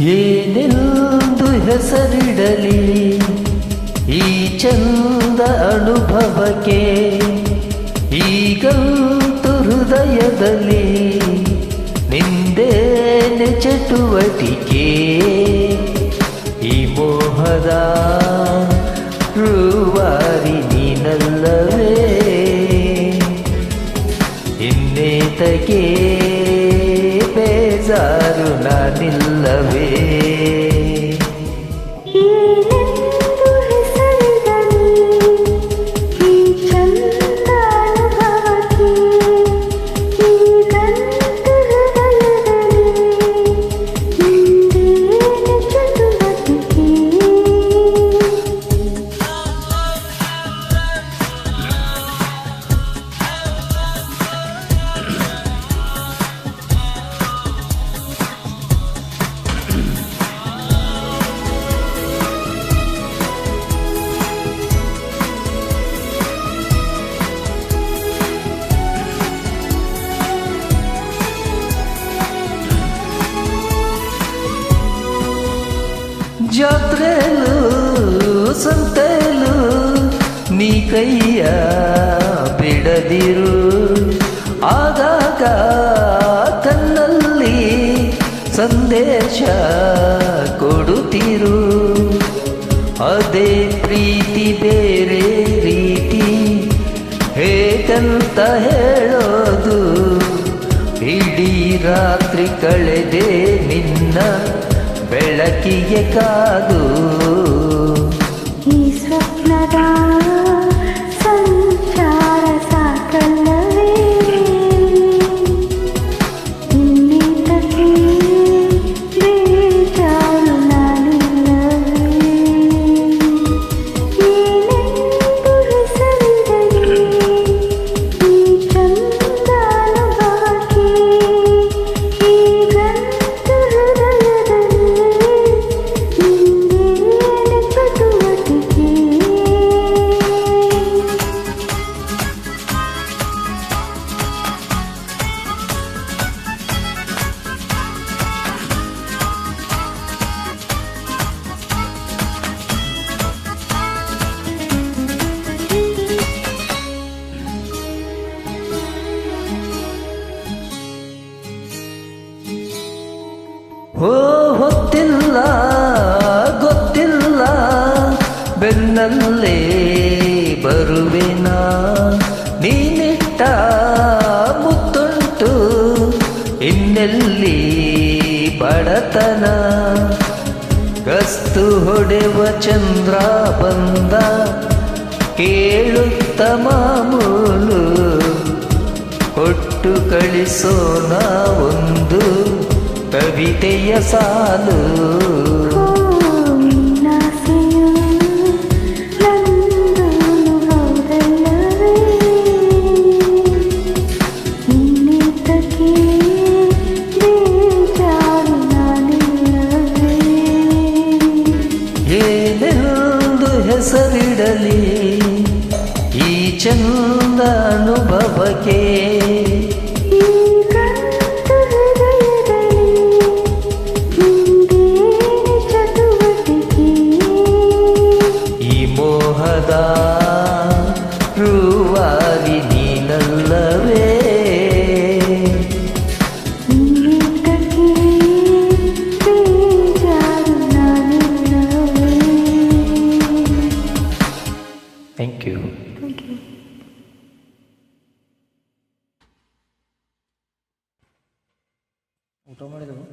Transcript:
ಏನೆಂದು ಹೆಸರಿಡಲಿ? ಈ ಚಂದ ಅನುಭವಕ್ಕೆ ಈಗಂತು ಹೃದಯದಲ್ಲಿ ನಿಂದೇನೆ ಚಟುವಟಿಕೆ. ಈ ಮೋಹದ ರೂವಾರಿ ನೀನಲ್ಲವೇ? ಇನ್ನೇತಕ್ಕೆ ಬೇಜಾರು ನಾನಿಲ್ಲವೇ ಜಾತ್ರೆಲು ಸಂತೆಲು ನೀ ಕೈಯ ಬಿಡದಿರು. ಆಗಾಗ ತನ್ನಲ್ಲಿ ಸಂದೇಶ ಕೊಡುತ್ತಿರು. ಅದೇ ಪ್ರೀತಿ ಬೇರೆ ರೀತಿ. ಹೇಗಂತ ಹೇಳೋದು, ಇಡೀ ರಾತ್ರಿ ಕಳೆದೆ చెయ్య కాదు. ಹೋ, ಹೊತ್ತಿಲ್ಲ, ಗೊತ್ತಿಲ್ಲ, ಬೆನ್ನಲ್ಲೇ ಬರುವೆನ ನೀನಿಟ್ಟ ಮುತ್ತುಂಟು, ಇನ್ನೆಲ್ಲಿ ಬಡತನ? ಗಸ್ತು ಹೊಡೆವ ಚಂದ್ರ ಬಂದ, ಕೇಳುತ್ತ ಮಾಮೂಲು, ಕೊಟ್ಟು ಕಳಿಸೋಣ ಒಂದು. ಕವಿತೆಯ ಸಾಲು ಓ ನಿನ್ನಾಸೆಯು ನಂದೂನು ಹೌದಲ್ಲವೇ ಇನ್ನಿತಕ್ಕೆ ಬೇಜಾರು ನಾನಿಲ್ಲವೇ ಏನೆಂದು ಹೆಸರಿಡಲಿ ಈ ಚಂದ ಅನುಭವಕ್ಕೆ 止まれでも